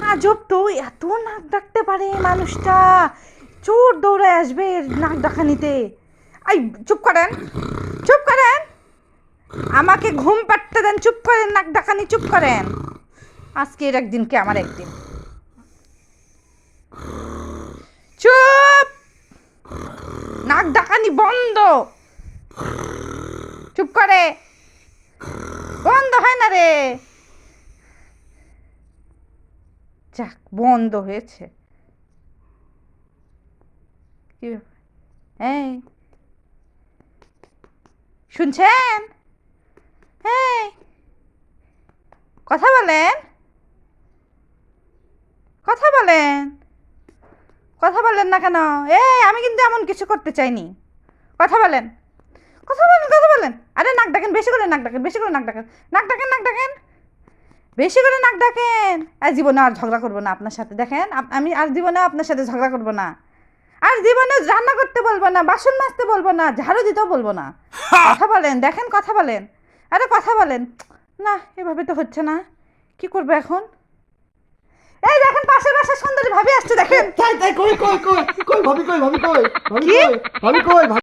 আজব তো, এত নাক ডাকতে পারে মানুষটা। চোর দৌড়ে আসবে নাক ডাকা নিতে আই, চুপ করেন চুপ করেন। আমাকে ঘুম পাড়তে দেন, চুপ করেন নাক ডাকানি চুপ করেন। আজকে এর একদিন কে আমার একদিন? চুপ! নাক ডাকানি বন্ধ। চুপ করে। বন্ধ হয় না রে। যাক, বন্ধ হয়েছে। কি এই। শুনছেন? কথা বলেন। কথা বলেন। কথা বলেন না কেন? এই, আমি কিন্তু এমন কিছু করতে চাইনি। কথা বলেন। কথা বলেন কথা বলেন। আরে, নাক ডাকেন, বেশি করে নাক ডাকেন, বেশি করে নাক ডাকেন। নাক ডাকেন নাক ডাকেন। বেশি করে নাক ডাকেন। আর জীবনে আর ঝগড়া করব না আপনার সাথে। দেখেন আমি আর জীবনে আপনার সাথে ঝগড়া করব না। আর জীবনে রান্না করতে বলব না বাসন মাজতে বলব না ঝাড়ু দিতেও বলব না। কথা বলেন দেখেন কথা বলেন। আরে কথা বলেন। না এভাবে তো হচ্ছে না। কি করব এখন? এই দেখেন পাশের বাসার সুন্দরী ভাবি আসছে দেখেন। তাই তাই কই কই কই কই ভাবি কই ভাবি কই ভাবি কই ভাবি কই?